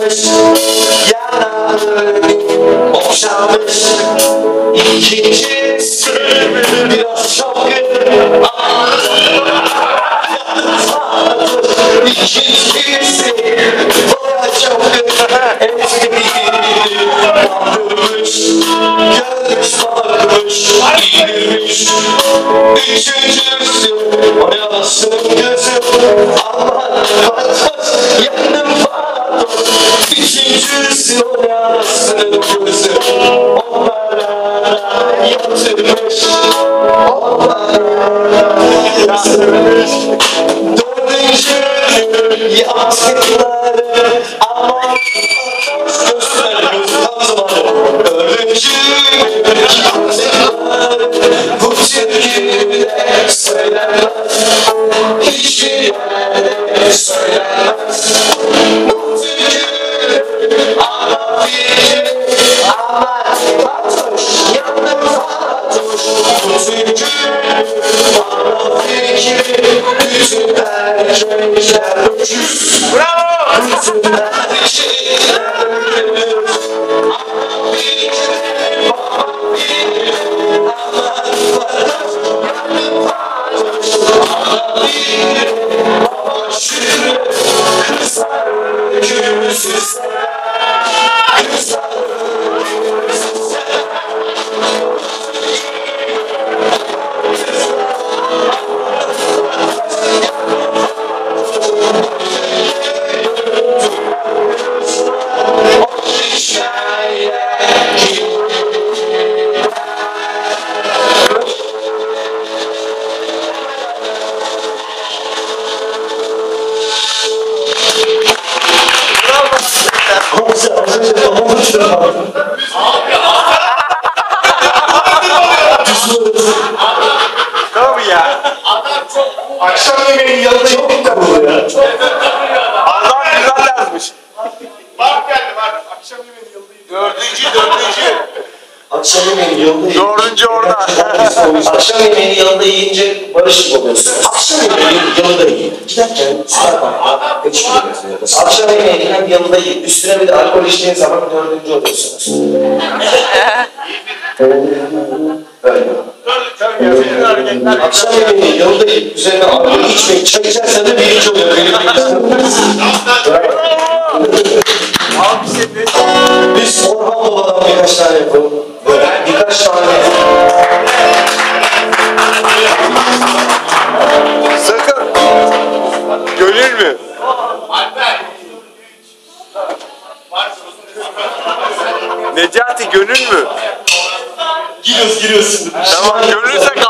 okşamış Yanarlarını okşamış İkincisi biraz şapkın İkincisi bayağı şapkın Eski bir kaldırmış Gelmiş bakmış İndirmiş Üçüncüsü Oynasın gözüm Aman Fatoş yaptıkları Aman tam zamanı Dördüncü yaptıkları Bu türküde söylenmez Hiçbir yerde söylenmez 브라보! Tabii ya. Akşam yemeğinin yanında yemek de bu ya. Adam güzel yazmış. Bak geldi bak. Akşam yemeğinin yanında yemek. Dördüncü, dördüncü. Akşam yemeğini yanında yiyince... Dördüncü orada. Akşam yemeğini yanında yiyince barışık oluyorsun. Akşam yemeğini yanında yiyin. Giderken Starbucks'a geç gidiyorsunuz. Akşam yemeğini hem yanında yiyin. Üstüne bir de alkol içtiğin zaman dördüncü oluyorsunuz. Böyle. Akşam yemeğini yanında yiyin. Üzerine alkol içmeyin. Çay içersen de birinci oluyor. Benim Necati gönül mü? Giriyoruz giriyoruz şimdi. Tamam gönülse kaldı.